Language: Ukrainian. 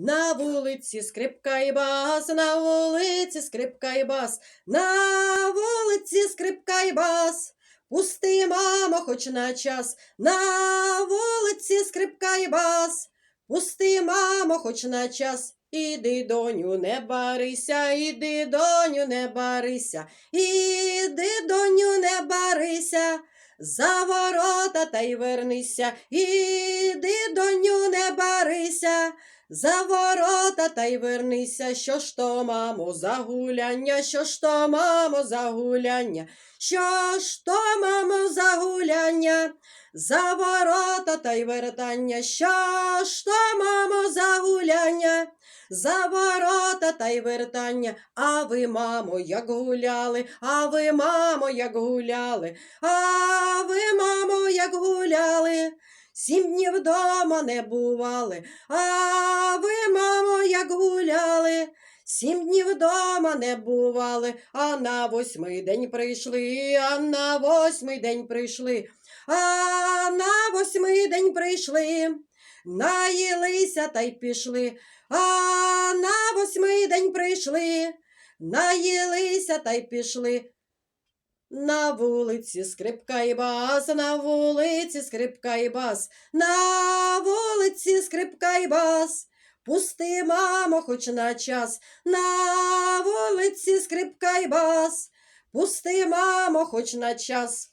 На вулиці скрипка і бас, на вулиці скрипка і бас, на вулиці скрипка і бас. Пусти, мамо, хоч на час, на вулиці скрипка і бас. Пусти, мамо, хоч на час. Іди, доню, не барися, іди, доню, не барися, іди, доню, не барися. За ворота та й вернися, іди, доню, не барися. За ворота та й вернися, що ж то, мамо, за гуляння, що ж то, мамо, за гуляння, що ж то, мамо, за гуляння, за ворота та й вертання, що ж то, мамо, за гуляння, за ворота та й вертання, а ви, мамо, як гуляли, а ви, мамо, як гуляли, а ви, мамо, як гуляли. Сім днів вдома не бували, а ви, мамо, як гуляли. Сім днів вдома не бували, а на восьмий день прийшли, а на восьмий день прийшли, а на восьмий день прийшли, наїлися та й пішли, а на восьмий день прийшли, наїлися та й пішли. На вулиці скрипка і бас, на вулиці скрипка і бас, на вулиці скрипка і бас. Пусти, мамо, хоч на час, на вулиці скрипка і бас. Пусти, мамо, хоч на час.